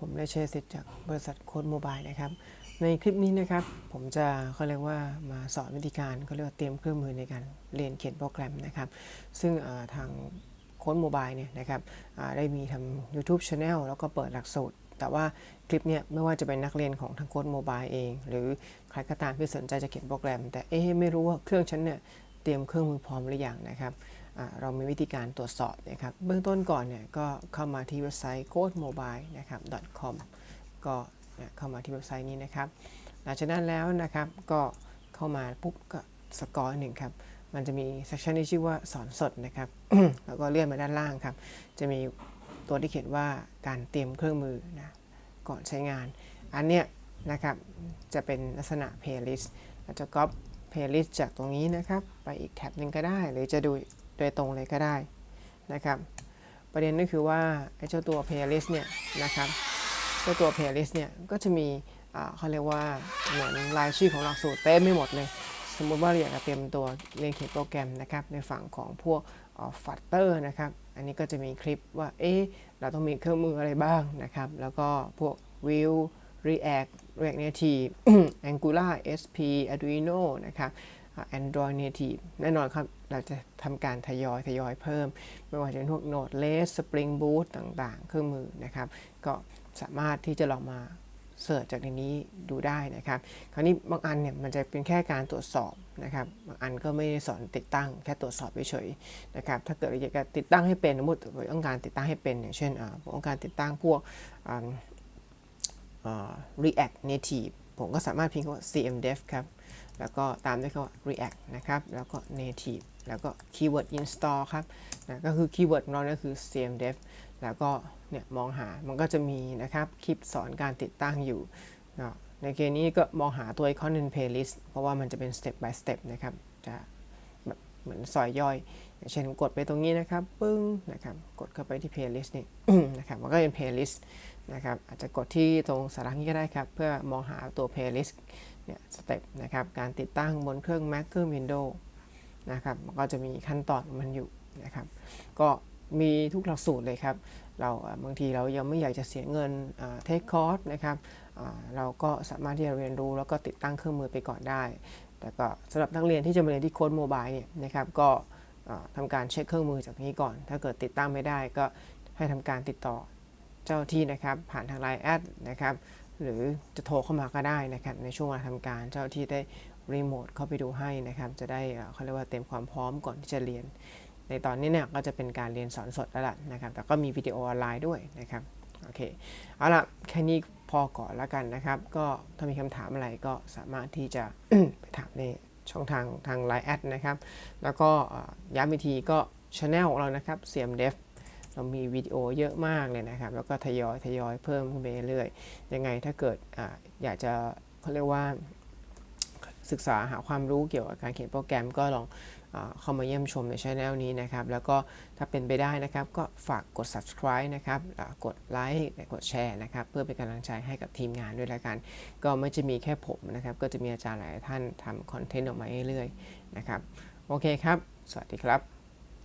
ผมได้เชษสิทธิ์จากบริษัทโค้ดโมบายนะครับ ในคลิปนี้นะครับ ผมจะเขาเรียกว่ามาสอนวิธีการเขาเรียกว่าเตรียมเครื่องมือในการเรียนเขียนโปรแกรมนะครับ ซึ่งทางโค้ดโมบายเนี่ยนะครับได้มีทำ YouTube Channel แล้วก็เปิดหลักสูตร แต่ว่าคลิปเนี่ยไม่ว่าจะเป็นนักเรียนของทางโค้ดโมบายเอง หรือใครก็ตามที่สนใจจะเขียนโปรแกรม แต่เอ๊ะไม่รู้ว่าเครื่องฉันเนี่ยเตรียมเครื่องมือพร้อมหรือยังนะครับ เรามีวิธีการตรวจสอบนะครับ เบื้องต้นก่อนเนี่ยก็เข้ามาที่เว็บไซต์ codemobile นะครับ .com ก็เนี่ยเข้ามาที่เว็บไซต์นี้นะครับ หลังจากนั้นแล้วนะครับก็เข้ามาปุ๊บก็สกอร์หนึ่งครับ มันจะมี section ที่ชื่อว่าสอนสดนะครับ แล้วก็เลื่อนมาด้านล่างครับ จะมีตัวที่เขียนว่าการเตรียมเครื่องมือนะก่อนใช้งาน อันเนี้ยนะครับจะเป็นลักษณะ playlist เราจะก๊อป playlist จากตรงนี้นะครับ ไปอีกแท็บหนึ่งก็ได้ หรือจะดู โดยตรงเลยก็ได้นะครับ ประเด็นก็คือว่าไอ้เจ้าตัว playlist เนี่ยนะครับเจ้าตัว playlist เนี่ยก็จะมีเขาเรียกว่าเหมือนรายชื่อของหลักสูตรเต็มไม่หมดเลย สมมุติว่าเราอยากจะเตรียมตัวเรียนเขียนโปรแกรมนะครับในฝั่งของพวกฟัตเตอร์นะครับ อันนี้ก็จะมีคลิปว่าเอ๊ะเราต้องมีเครื่องมืออะไรบ้างนะครับ แล้วก็พวก Vue React React Native Angular SP Arduino นะครับ Android Native แน่นอนครับ เราจะทำการทยอยทยอยเพิ่ม ไม่ว่าจะเป็นพวก Node.js Spring Boot ต่างๆ เครื่องมือนะครับ ก็สามารถที่จะลองมาเสิร์ชจากในนี้ดูได้นะครับ คราวนี้บางอันเนี่ยมันจะเป็นแค่การตรวจสอบนะครับ บางอันก็ไม่ได้สอนติดตั้งแค่ตรวจสอบเฉยๆนะครับ ถ้าเกิดอยากจะติดตั้งให้เป็นสมมติต้องการติดตั้งให้เป็นอย่างเช่นอ่าผมต้องการติดตั้งพวกอ่า React Native ผมก็สามารถพิมพ์คำว่า cmdev ครับ แล้วก็ตามด้วยคำว่า React นะครับ แล้วก็ Native แล้วก็ keyword install ครับนะก็คือ keyword ของเราเนี่ยคือ cmdev แล้วก็เนี่ยมองหา มันก็จะมีนะครับคลิปสอนการติดตั้งอยู่นะในเกมนี้ก็มองหาตัวไอคอนใน playlist เพราะว่ามันจะเป็น step by step นะครับ จะแบบเหมือนซอยย่อย เช่นกดไปตรงนี้นะครับปึ้งนะครับกดเข้าไปที่ playlist นี่นะครับมันก็เป็น playlist นะครับอาจจะกดที่ตรงสาระนี้ก็ได้ครับ เพื่อมองหาตัว playlist เนี่ยสเต็ปนะครับการติดตั้งบนเครื่อง Mac เครื่อง Windows นะครับมันก็จะมีขั้นตอนมันอยู่นะครับ ก็มีทุกหลักสูตรเลยครับ เราบางทีเรายังไม่อยากจะเสียเงินเทคคอร์สนะครับเราก็สามารถที่จะเรียนรู้แล้วก็ติดตั้งเครื่องมือไปก่อนได้ แต่ก็สำหรับนักเรียนที่จะมาเรียนที่โค้ดโมบายเนี่ยนะครับก็ ทำการเช็คเครื่องมือจากนี้ก่อน ถ้าเกิดติดตั้งไม่ได้ก็ให้ทำการติดต่อเจ้าที่นะครับ ผ่านทางไลน์แอดนะครับ หรือจะโทรเข้ามาก็ได้นะครับ ในช่วงเวลาทำการเจ้าที่ได้รีโมทเข้าไปดูให้นะครับ จะได้เขาเรียกว่าเตรียมความพร้อมก่อนที่จะเรียน ในตอนนี้เนี่ยก็จะเป็นการเรียนสอนสดแล้วล่ะนะครับ แต่ก็มีวิดีโอออนไลน์ด้วยนะครับโอเคเอาล่ะแค่นี้พอก่อนแล้วกันนะครับ ก็ถ้ามีคำถามอะไรก็สามารถที่จะไปถามใน ช่องทางทาง Line แอดนะครับ แล้วก็ย้ำอีกทีก็ช anel ของเรานะครับเสียมเดฟเรามีวิดีโอเยอะมากเลยนะครับ แล้วก็ทยอยทยอยเพิ่มขึ้นไปเรื่อยๆยังไงถ้าเกิดออยากจะเขาเรียกว่า ศึกษาหาความรู้เกี่ยวกับการเขียนโปรแกรมก็ลองอเข้ามาเยี่ยมชมในช่องนี้นะครับ แล้วก็ถ้าเป็นไปได้นะครับ ก็ฝากกด subscribe นะครับ กดไลค์กดแชร์นะครับ เพื่อเป็นกำลังใจให้กับทีมงานด้วยละกัน ก็ไม่จะมีแค่ผมนะครับ ก็จะมีอาจารย์หลายท่านทำคอนเทนต์ออกมาเรื่อยๆนะครับ โอเคครับ สวัสดีครับ